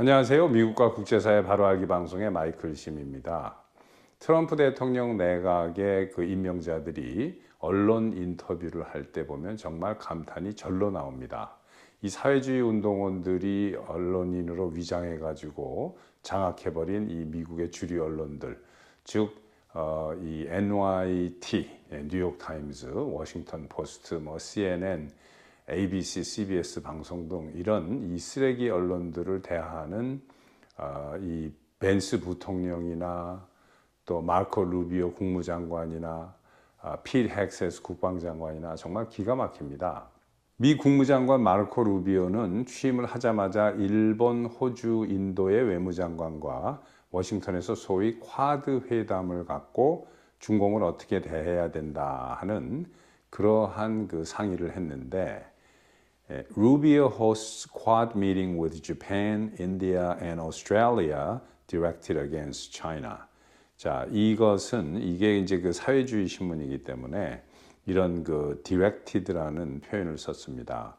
안녕하세요. 미국과 국제사회 바로 알기 방송의 마이클 심입니다. 트럼프 대통령 내각의 그 임명자들이 언론 인터뷰를 할 때 보면 정말 감탄이 절로 나옵니다. 이 사회주의 운동원들이 언론인으로 위장해 가지고 장악해 버린 이 미국의 주류 언론들, 즉, 어, 이 NYT, 예, 뉴욕 타임즈, 워싱턴 포스트, 뭐 CNN, ABC, CBS 방송 등 이런 이 쓰레기 언론들을 대하는 어, 이 벤스 부통령이나 또 마르코 루비오 국무장관이나 아, 필 헥세스 국방장관이나 정말 기가 막힙니다. 미 국무장관 마르코 루비오는 취임을 하자마자 일본, 호주, 인도의 외무장관과 워싱턴에서 소위 쿼드 회담을 갖고 중공을 어떻게 대해야 된다 하는 그러한 그 상의를 했는데 Rubio hosts quad meeting with Japan, India and Australia directed against China. 자, 이것은 이게 이제 그 사회주의 신문이기 때문에 이런 그 directed라는 표현을 썼습니다.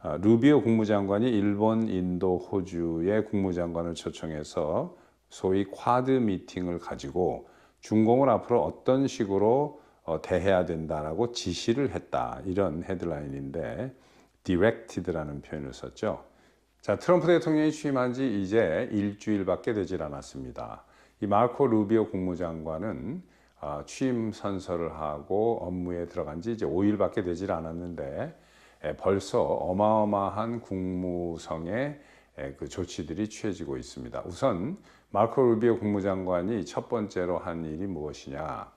아, 루비오 국무장관이 일본, 인도, 호주의 국무장관을 초청해서 소위 쿼드 미팅을 가지고 중공을 앞으로 어떤 식으로 어, 대해야 된다라고 지시를 했다. 이런 헤드라인인데 directed라는 표현을 썼죠. 자, 트럼프 대통령이 취임한 지 이제 일주일밖에 되질 않았습니다. 이 마르코 루비오 국무장관은 어, 취임 선서를 하고 업무에 들어간 지 이제 5일밖에 되질 않았는데 벌써 어마어마한 국무성의 그 조치들이 취해지고 있습니다. 우선 마르코 루비오 국무장관이 첫 번째로 한 일이 무엇이냐?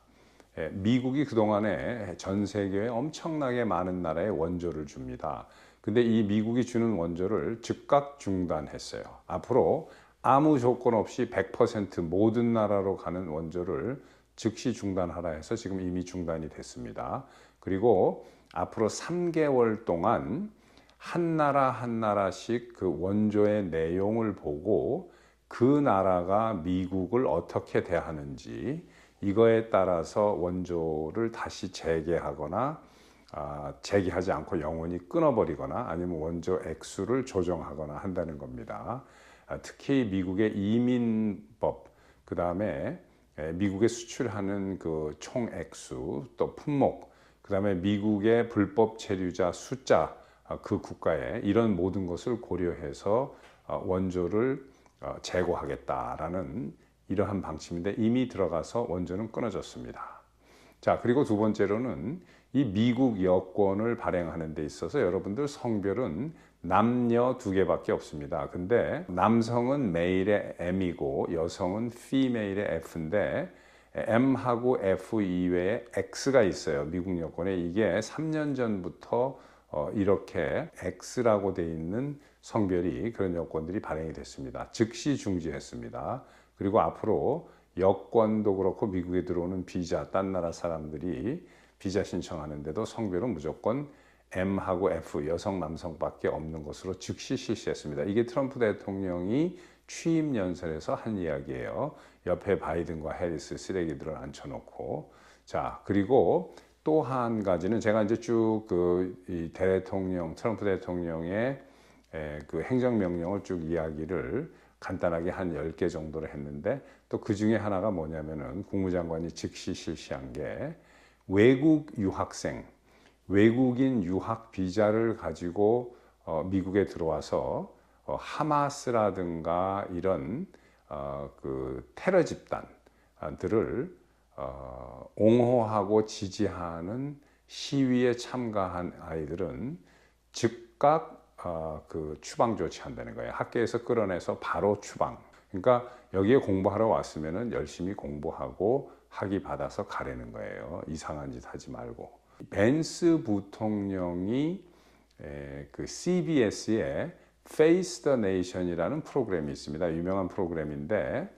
미국이 그동안에 전 세계에 엄청나게 많은 나라에 원조를 줍니다. 근데 이 미국이 주는 원조를 즉각 중단했어요. 앞으로 아무 조건 없이 100% 모든 나라로 가는 원조를 즉시 중단하라 해서 지금 이미 중단이 됐습니다. 그리고 앞으로 3개월 동안 한 나라 한 나라씩 그 원조의 내용을 보고 그 나라가 미국을 어떻게 대하는지 이거에 따라서 원조를 다시 재개하거나 아, 재개하지 않고 영원히 끊어버리거나 아니면 원조 액수를 조정하거나 한다는 겁니다. 아, 특히 미국의 이민법, 그 다음에 미국에 수출하는 그 총 액수, 또 품목, 그 다음에 미국의 불법 체류자 숫자, 아, 그 국가에 이런 모든 것을 고려해서 원조를 어, 재고하겠다라는 이러한 방침인데 이미 들어가서 원조는 끊어졌습니다. 자, 그리고 두 번째로는 이 미국 여권을 발행하는 데 있어서 여러분들 성별은 남녀 두 개밖에 없습니다. 근데 남성은 메일의 M이고 여성은 female의 F인데 M하고 F 이외에 X가 있어요. 미국 여권에 이게 3년 전부터 어, 이렇게 X라고 돼 있는 성별이 그런 여권들이 발행이 됐습니다. 즉시 중지했습니다. 그리고 앞으로 여권도 그렇고 미국에 들어오는 비자, 딴 나라 사람들이 비자 신청하는데도 성별은 무조건 M하고 F 여성 남성밖에 없는 것으로 즉시 실시했습니다. 이게 트럼프 대통령이 취임 연설에서 한 이야기예요. 옆에 바이든과 해리스 쓰레기들을 앉혀놓고 자 그리고 또 한 가지는 제가 이제 쭉 그 대통령 트럼프 대통령의 그 행정명령을 쭉 이야기를 간단하게 한 10개 정도를 했는데 또 그 중에 하나가 뭐냐면은 국무장관이 즉시 실시한 게 외국 유학생, 외국인 유학 비자를 가지고 어, 미국에 들어와서 어, 하마스라든가 이런 어, 그 테러 집단들을 어, 옹호하고 지지하는 시위에 참가한 아이들은 즉각 어, 그 추방 조치한다는 거예요. 학교에서 끌어내서 바로 추방. 그러니까 여기에 공부하러 왔으면 열심히 공부하고 학위 받아서 가라는 거예요. 이상한 짓 하지 말고. 벤스 부통령이 그 CBS에 Face the Nation이라는 프로그램이 있습니다. 유명한 프로그램인데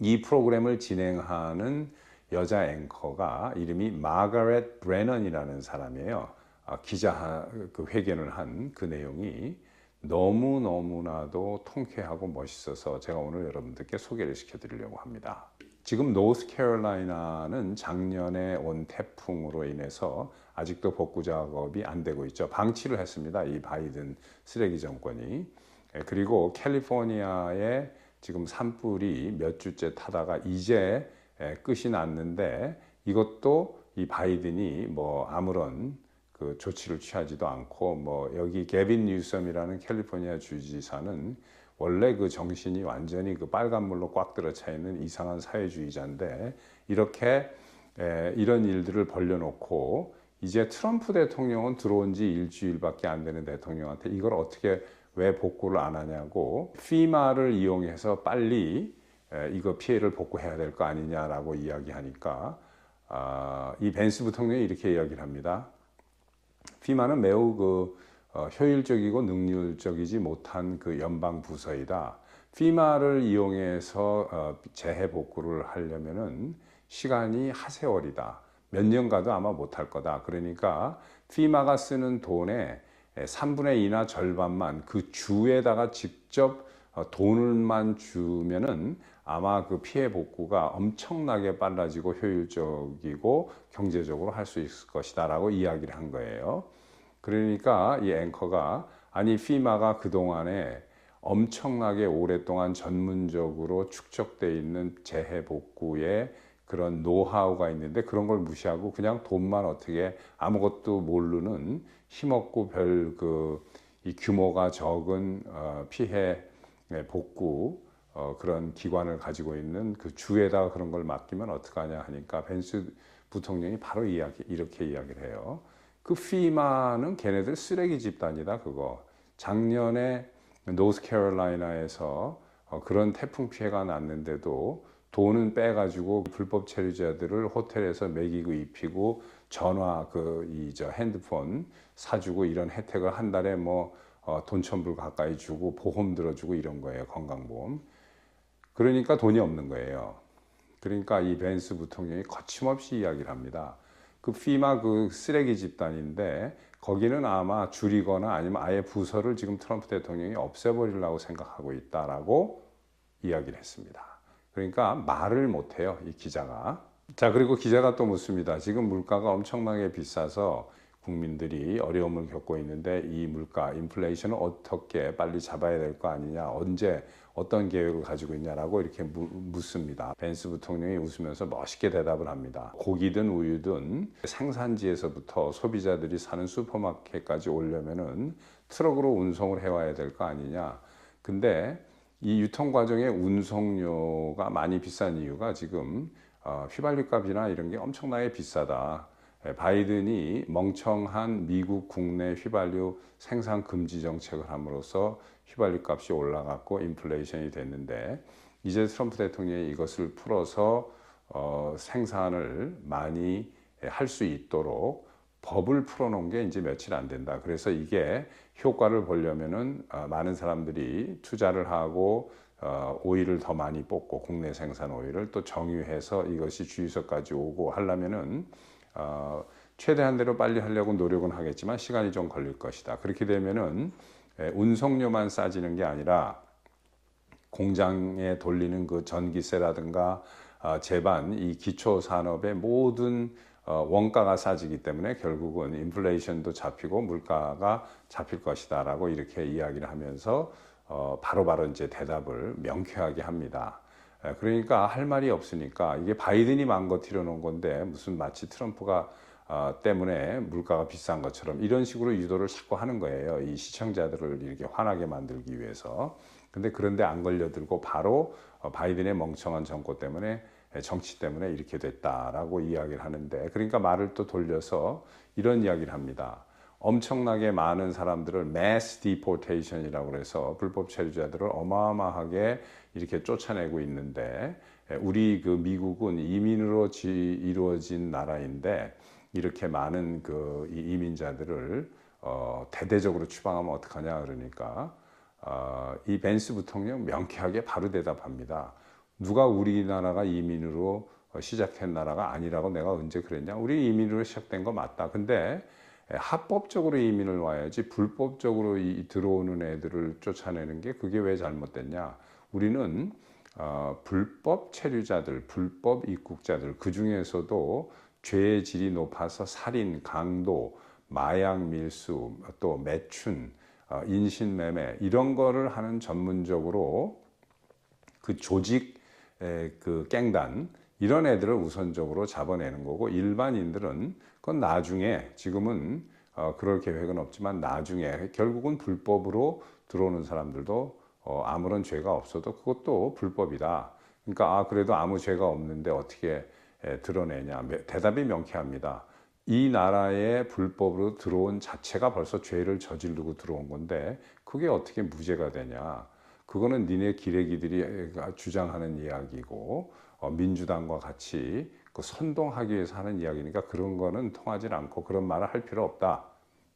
이 프로그램을 진행하는 여자 앵커가 이름이 마가렛 브레넌이라는 사람이에요. 아, 기자 그 회견을 한 그 내용이 너무 너무나도 통쾌하고 멋있어서 제가 오늘 여러분들께 소개를 시켜드리려고 합니다. 지금 노스캐롤라이나는 작년에 온 태풍으로 인해서 아직도 복구 작업이 안 되고 있죠. 방치를 했습니다. 이 바이든 쓰레기 정권이. 예, 그리고 캘리포니아에 지금 산불이 몇 주째 타다가 이제 예, 끝이 났는데 이것도 이 바이든이 뭐 아무런 그 조치를 취하지도 않고 뭐 여기 개빈 뉴섬이라는 캘리포니아 주지사는 원래 그 정신이 완전히 그 빨간물로 꽉 들어차 있는 이상한 사회주의자인데 이렇게 에, 이런 일들을 벌려놓고 이제 트럼프 대통령은 들어온 지 일주일밖에 안 되는 대통령한테 이걸 어떻게 왜 복구를 안 하냐고 피마를 이용해서 빨리 에, 이거 피해를 복구해야 될 거 아니냐라고 이야기하니까 아, 이 벤스 부통령이 이렇게 이야기를 합니다. 피마는 매우 그 어, 효율적이고 능률적이지 못한 그 연방 부서이다. 피마를 이용해서 어, 재해 복구를 하려면은 시간이 하세월이다. 몇 년 가도 아마 못할 거다. 그러니까 피마가 쓰는 돈의 3분의 2나 절반만 그 주에다가 직접 어, 돈을만 주면은 아마 그 피해 복구가 엄청나게 빨라지고 효율적이고 경제적으로 할 수 있을 것이다 라고 이야기를 한 거예요. 그러니까 이 앵커가 아니 피마가 그동안에 엄청나게 오랫동안 전문적으로 축적돼 있는 재해 복구에 그런 노하우가 있는데 그런 걸 무시하고 그냥 돈만 어떻게 아무것도 모르는 힘없고 별 그 이 규모가 적은 어, 피해 복구 어, 그런 기관을 가지고 있는 그 주에다가 그런 걸 맡기면 어떡하냐 하니까 벤스 부통령이 바로 이야기 이렇게 이야기를 해요. 그 피마는 걔네들 쓰레기 집단이다 그거. 작년에 노스캐롤라이나에서 어, 그런 태풍 피해가 났는데도 돈은 빼가지고 불법 체류자들을 호텔에서 먹이고 입히고 전화 그 이 저 핸드폰 사주고 이런 혜택을 한 달에 뭐돈 어, 천불 가까이 주고 보험 들어주고 이런 거예요 건강보험. 그러니까 돈이 없는 거예요. 그러니까 이 벤스 부통령이 거침없이 이야기를 합니다. 그 피마 그 쓰레기 집단인데 거기는 아마 줄이거나 아니면 아예 부서를 지금 트럼프 대통령이 없애버리려고 생각하고 있다라고 이야기를 했습니다. 그러니까 말을 못해요, 이 기자가. 자, 그리고 기자가 또 묻습니다. 지금 물가가 엄청나게 비싸서 국민들이 어려움을 겪고 있는데 이 물가, 인플레이션을 어떻게 빨리 잡아야 될 거 아니냐, 언제 어떤 계획을 가지고 있냐라고 이렇게 묻습니다. 벤스 부통령이 웃으면서 멋있게 대답을 합니다. 고기든 우유든 생산지에서부터 소비자들이 사는 슈퍼마켓까지 오려면은 트럭으로 운송을 해와야 될 거 아니냐. 근데 이 유통 과정의 운송료가 많이 비싼 이유가 지금 어, 휘발유 값이나 이런 게 엄청나게 비싸다. 예, 바이든이 멍청한 미국 국내 휘발유 생산 금지 정책을 함으로써 휘발유 값이 올라갔고 인플레이션이 됐는데 이제 트럼프 대통령이 이것을 풀어서 어, 생산을 많이 할 수 있도록 법을 풀어놓은 게 이제 며칠 안 된다. 그래서 이게 효과를 보려면은 어, 많은 사람들이 투자를 하고 어, 오일을 더 많이 뽑고 국내 생산 오일을 또 정유해서 이것이 주유소까지 오고 하려면은 어, 최대한 대로 빨리 하려고 노력은 하겠지만 시간이 좀 걸릴 것이다. 그렇게 되면은 운송료만 싸지는 게 아니라 공장에 돌리는 그 전기세라든가 어, 제반 이 기초 산업의 모든 어, 원가가 싸지기 때문에 결국은 인플레이션도 잡히고 물가가 잡힐 것이다라고 이렇게 이야기를 하면서 어, 바로바로 바로 이제 대답을 명쾌하게 합니다. 그러니까 할 말이 없으니까 이게 바이든이 망가뜨려 놓은 건데 무슨 마치 트럼프가 어, 때문에 물가가 비싼 것처럼 이런 식으로 유도를 자꾸 하는 거예요. 이 시청자들을 이렇게 화나게 만들기 위해서. 근데 그런데 안 걸려들고 바로 어, 바이든의 멍청한 정권 때문에 정치 때문에 이렇게 됐다라고 이야기를 하는데 그러니까 말을 또 돌려서 이런 이야기를 합니다. 엄청나게 많은 사람들을 mass deportation이라고 해서 불법 체류자들을 어마어마하게 이렇게 쫓아내고 있는데 우리 그 미국은 이민으로 이루어진 나라인데 이렇게 많은 그 이민자들을 어, 대대적으로 추방하면 어떡하냐 그러니까 어, 이 벤스 부통령 명쾌하게 바로 대답합니다. 누가 우리나라가 이민으로 시작한 나라가 아니라고 내가 언제 그랬냐? 우리 이민으로 시작된 거 맞다. 근데 합법적으로 이민을 와야지 불법적으로 이, 들어오는 애들을 쫓아내는 게 그게 왜 잘못됐냐? 우리는 어, 불법 체류자들, 불법 입국자들 그 중에서도 죄의 질이 높아서 살인, 강도, 마약 밀수, 또 매춘, 어, 인신매매 이런 거를 하는 전문적으로 그 조직 에, 그 깽단 이런 애들을 우선적으로 잡아내는 거고 일반인들은 그건 나중에 지금은 어, 그럴 계획은 없지만 나중에 결국은 불법으로 들어오는 사람들도 어, 아무런 죄가 없어도 그것도 불법이다. 그러니까 아 그래도 아무 죄가 없는데 어떻게 에, 드러내냐 대답이 명쾌합니다. 이 나라에 불법으로 들어온 자체가 벌써 죄를 저지르고 들어온 건데 그게 어떻게 무죄가 되냐? 그거는 니네 기레기들이 주장하는 이야기고 어, 민주당과 같이 그 선동하기 위해서 하는 이야기니까 그런 거는 통하지 않고 그런 말을 할 필요 없다.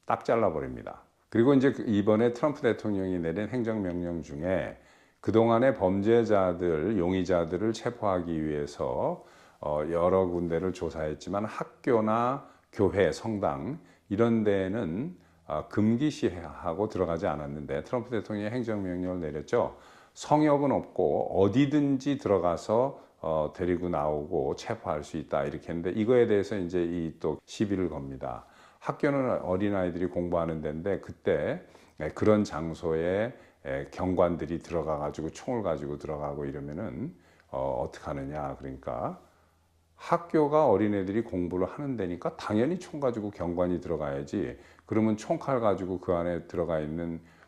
딱 잘라버립니다. 그리고 이제 그 이번에 트럼프 대통령이 내린 행정명령 중에 그동안의 범죄자들, 용의자들을 체포하기 위해서 어, 여러 군데를 조사했지만 학교나 교회, 성당 이런 데는 어, 금기시하고 들어가지 않았는데 트럼프 대통령이 행정명령을 내렸죠. 성역은 없고 어디든지 들어가서 어, 데리고 나오고 체포할 수 있다 이렇게 했는데 이거에 대해서 이제 이 또 시비를 겁니다. 학교는 어린아이들이 공부하는 데인데 그때 그런 장소에 경관들이 들어가 가지고 총을 가지고 들어가고 이러면은 어, 어떻게 하느냐 그러니까 학교가 어린애들이 공부를 하는 데니까 당연히 총 가지고 경관이 들어가야지 그러면 총칼 가지고 그 안에 들어가 있는 어,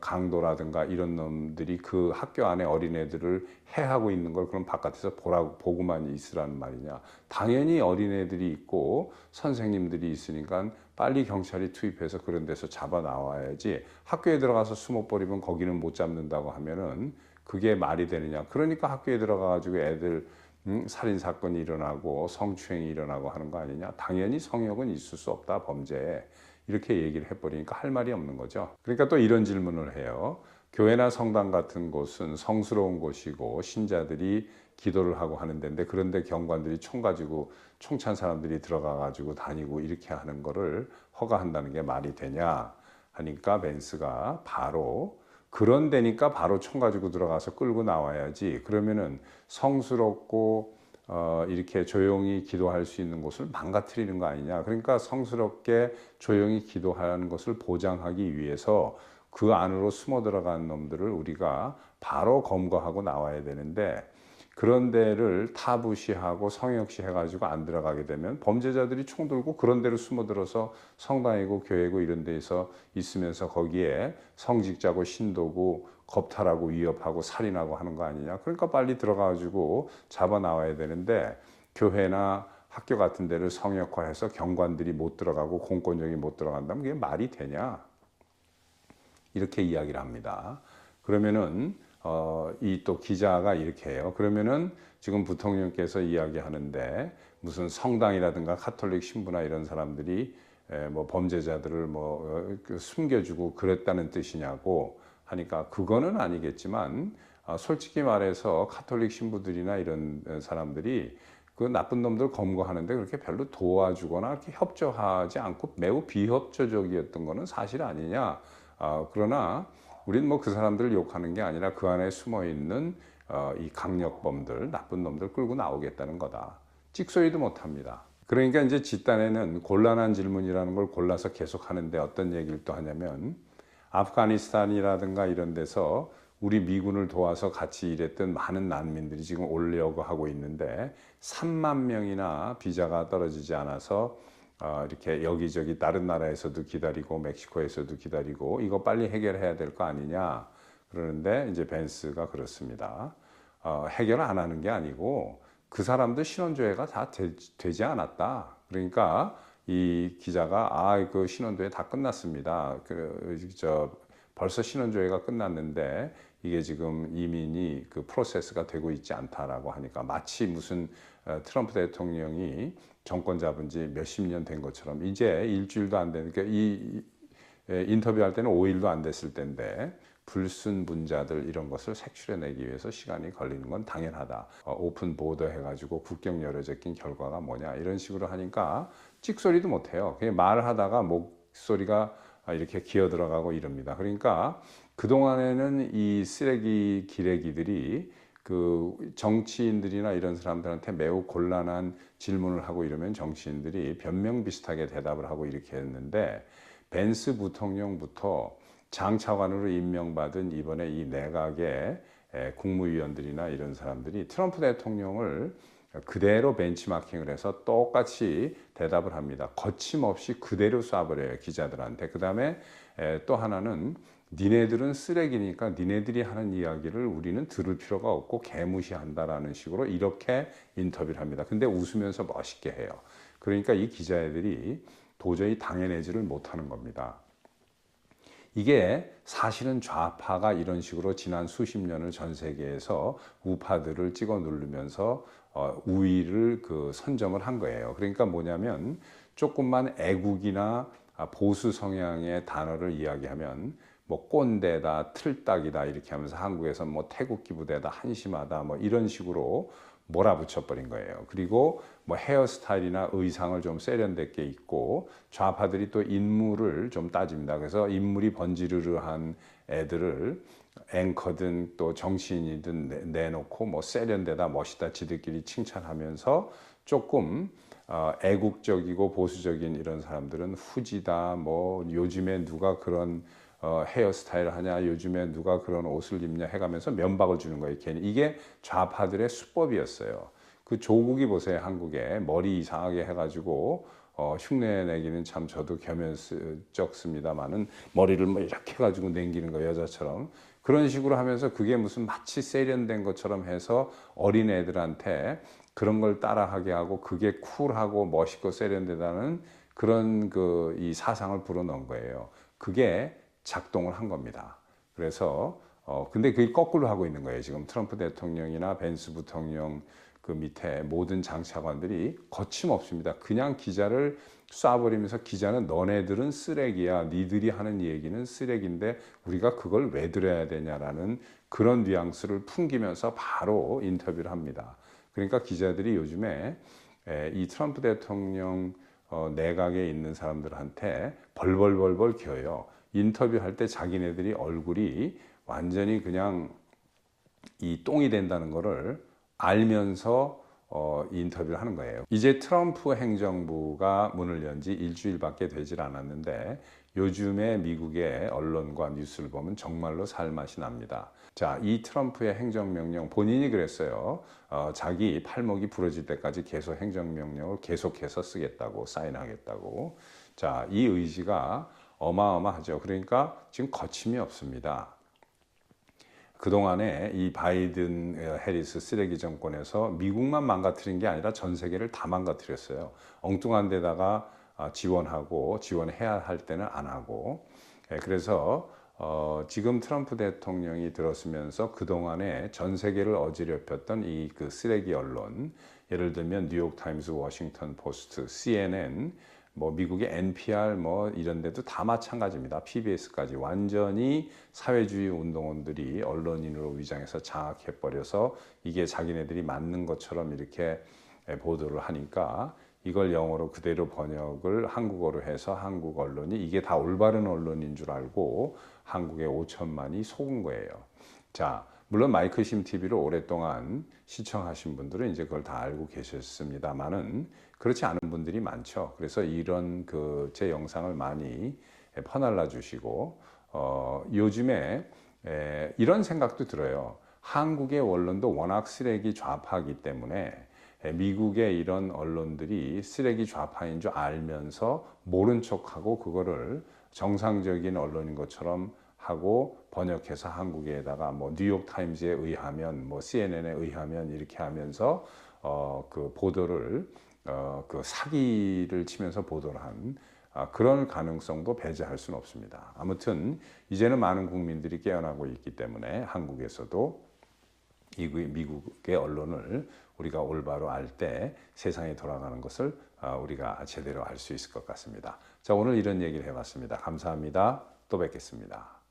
강도라든가 이런 놈들이 그 학교 안에 어린애들을 해하고 있는 걸 그럼 바깥에서 보라고 보고만 있으라는 말이냐. 당연히 어린애들이 있고 선생님들이 있으니까 빨리 경찰이 투입해서 그런 데서 잡아 나와야지. 학교에 들어가서 숨어버리면 거기는 못 잡는다고 하면은 그게 말이 되느냐. 그러니까 학교에 들어가 가지고 애들 음, 살인 사건이 일어나고 성추행이 일어나고 하는 거 아니냐. 당연히 성역은 있을 수 없다 범죄에 이렇게 얘기를 해버리니까 할 말이 없는 거죠. 그러니까 또 이런 질문을 해요. 교회나 성당 같은 곳은 성스러운 곳이고 신자들이 기도를 하고 하는 데인데 그런데 경관들이 총 가지고 총 찬 사람들이 들어가 가지고 다니고 이렇게 하는 거를 허가한다는 게 말이 되냐 하니까 벤스가 바로 그런 데니까 바로 총 가지고 들어가서 끌고 나와야지 그러면은 성스럽고 어, 이렇게 조용히 기도할 수 있는 곳을 망가뜨리는 거 아니냐. 그러니까 성스럽게 조용히 기도하는 것을 보장하기 위해서 그 안으로 숨어 들어간 놈들을 우리가 바로 검거하고 나와야 되는데 그런 데를 타부시하고 성역시 해가지고 안 들어가게 되면 범죄자들이 총 들고 그런 데로 숨어들어서 성당이고 교회고 이런 데에서 있으면서 거기에 성직자고 신도고 겁탈하고 위협하고 살인하고 하는 거 아니냐. 그러니까 빨리 들어가가지고 잡아 나와야 되는데 교회나 학교 같은 데를 성역화해서 경관들이 못 들어가고 공권력이 못 들어간다면 그게 말이 되냐? 이렇게 이야기를 합니다. 그러면은 어, 이 또 기자가 이렇게 해요. 그러면은 지금 부통령께서 이야기하는데 무슨 성당이라든가 카톨릭 신부나 이런 사람들이 에, 뭐 범죄자들을 뭐 어, 그 숨겨주고 그랬다는 뜻이냐고 하니까 그거는 아니겠지만 어, 솔직히 말해서 카톨릭 신부들이나 이런 사람들이 그 나쁜 놈들 검거하는데 그렇게 별로 도와주거나 이렇게 협조하지 않고 매우 비협조적이었던 거는 사실 아니냐. 어, 그러나 우리는 뭐 그 사람들을 욕하는 게 아니라 그 안에 숨어 있는 어, 이 강력범들, 나쁜 놈들 끌고 나오겠다는 거다. 찍소리도 못 합니다. 그러니까 이제 집단에는 곤란한 질문이라는 걸 골라서 계속 하는데 어떤 얘기를 또 하냐면 아프가니스탄이라든가 이런 데서 우리 미군을 도와서 같이 일했던 많은 난민들이 지금 올려고 하고 있는데 3만 명이나 비자가 떨어지지 않아서 어, 이렇게 여기저기 다른 나라에서도 기다리고 멕시코에서도 기다리고 이거 빨리 해결해야 될 거 아니냐 그러는데 이제 벤스가 그렇습니다. 어, 해결 안 하는 게 아니고 그 사람들 신원조회가 다 되, 지 않았다. 그러니까 이 기자가 아그 신원조회 다 끝났습니다. 그 저 벌써 신원조회가 끝났는데 이게 지금 이민이 그 프로세스가 되고 있지 않다라고 하니까 마치 무슨 어, 트럼프 대통령이 정권 잡은 지 몇십 년 된 것처럼 이제 일주일도 안 되니까 그러니까 이 인터뷰할 때는 5일도 안 됐을 텐데 불순 분자들 이런 것을 색출해내기 위해서 시간이 걸리는 건 당연하다. 어, 오픈 보더 해가지고 국경 열어져 낀 결과가 뭐냐 이런 식으로 하니까 찍소리도 못해요. 그냥 말을 하다가 목소리가 이렇게 기어 들어가고 이럽니다. 그러니까 그동안에는 이 쓰레기 기레기들이 그 정치인들이나 이런 사람들한테 매우 곤란한 질문을 하고 이러면 정치인들이 변명 비슷하게 대답을 하고 이렇게 했는데 벤스 부통령부터 장 차관으로 임명받은 이번에 이 내각의 에, 국무위원들이나 이런 사람들이 트럼프 대통령을 그대로 벤치마킹을 해서 똑같이 대답을 합니다. 거침없이 그대로 쏴버려요 기자들한테. 그 다음에 또 하나는 니네들은 쓰레기니까 니네들이 하는 이야기를 우리는 들을 필요가 없고 개무시한다라는 식으로 이렇게 인터뷰를 합니다. 근데 웃으면서 멋있게 해요. 그러니까 이 기자애들이 도저히 당해내지를 못하는 겁니다. 이게 사실은 좌파가 이런 식으로 지난 수십 년을 전 세계에서 우파들을 찍어 누르면서 어, 우위를 그 선점을 한 거예요. 그러니까 뭐냐면 조금만 애국이나 보수 성향의 단어를 이야기하면 뭐 꼰대다, 틀딱이다 이렇게 하면서 한국에서 뭐 태국기 부대다, 한심하다 뭐 이런 식으로 몰아붙여 버린 거예요. 그리고 뭐 헤어스타일이나 의상을 좀 세련되게 입고 좌파들이 또 인물을 좀 따집니다. 그래서 인물이 번지르르한 애들을 앵커든 또 정치인이든 내놓고 뭐 세련되다 멋있다 지들끼리 칭찬하면서 조금 어, 애국적이고 보수적인 이런 사람들은 후지다 뭐 요즘에 누가 그런 어, 헤어스타일 하냐 요즘에 누가 그런 옷을 입냐 해가면서 면박을 주는 거예요 괜히. 이게 좌파들의 수법이었어요. 그 조국이 보세요 한국에. 머리 이상하게 해가지고 어, 흉내 내기는 참 저도 겸연쩍습니다만은 머리를 뭐 이렇게 해가지고 냉기는 거 여자처럼 그런 식으로 하면서 그게 무슨 마치 세련된 것처럼 해서 어린 애들한테 그런 걸 따라하게 하고 그게 쿨하고 멋있고 세련되다는 그런 그 이 사상을 불어넣은 거예요. 그게 작동을 한 겁니다. 그래서 어 근데 그게 거꾸로 하고 있는 거예요. 지금 트럼프 대통령이나 벤스 부통령 그 밑에 모든 장차관들이 거침없습니다. 그냥 기자를 쏴버리면서 기자는 너네들은 쓰레기야. 니들이 하는 얘기는 쓰레기인데 우리가 그걸 왜 들어야 되냐라는 그런 뉘앙스를 풍기면서 바로 인터뷰를 합니다. 그러니까 기자들이 요즘에 이 트럼프 대통령 어, 내각에 있는 사람들한테 벌벌벌벌 겨요. 인터뷰할 때 자기네들이 얼굴이 완전히 그냥 이 똥이 된다는 거를 알면서 어, 인터뷰를 하는 거예요. 이제 트럼프 행정부가 문을 연 지 일주일밖에 되질 않았는데 요즘에 미국의 언론과 뉴스를 보면 정말로 살맛이 납니다. 자, 이 트럼프의 행정명령 본인이 그랬어요. 어, 자기 팔목이 부러질 때까지 계속 행정명령을 계속해서 쓰겠다고 사인하겠다고. 자, 이 의지가 어마어마하죠. 그러니까 지금 거침이 없습니다. 그동안에 이 바이든 어, 해리스 쓰레기 정권에서 미국만 망가뜨린 게 아니라 전 세계를 다 망가뜨렸어요. 엉뚱한 데다가 아, 지원하고 지원해야 할 때는 안 하고. 예, 그래서 어, 지금 트럼프 대통령이 들었으면서 그동안에 전 세계를 어지럽혔던 이 그 쓰레기 언론, 예를 들면 뉴욕 타임스, 워싱턴 포스트, CNN, 뭐 미국의 NPR 뭐 이런 데도 다 마찬가지입니다. PBS까지 완전히 사회주의 운동원들이 언론인으로 위장해서 장악해 버려서 이게 자기네들이 맞는 것처럼 이렇게 보도를 하니까 이걸 영어로 그대로 번역을 한국어로 해서 한국 언론이 이게 다 올바른 언론인 줄 알고 한국의 5천만이 속은 거예요. 자, 물론 마이클 심 TV를 오랫동안 시청하신 분들은 이제 그걸 다 알고 계셨습니다만은 그렇지 않은 분들이 많죠. 그래서 이런 그 제 영상을 많이 퍼날라 주시고 어, 요즘에 에, 이런 생각도 들어요. 한국의 언론도 워낙 쓰레기 좌파이기 때문에 미국의 이런 언론들이 쓰레기 좌파인 줄 알면서 모른 척하고 그거를 정상적인 언론인 것처럼 하고 번역해서 한국에다가 뭐 뉴욕 타임즈에 의하면 뭐 CNN에 의하면 이렇게 하면서 어 그 보도를 어 그 사기를 치면서 보도를 한 아, 그런 가능성도 배제할 수는 없습니다. 아무튼 이제는 많은 국민들이 깨어나고 있기 때문에 한국에서도 이 미국의 언론을 우리가 올바로 알 때 세상이 돌아가는 것을 아, 우리가 제대로 알 수 있을 것 같습니다. 자, 오늘 이런 얘기를 해봤습니다. 감사합니다. 또 뵙겠습니다.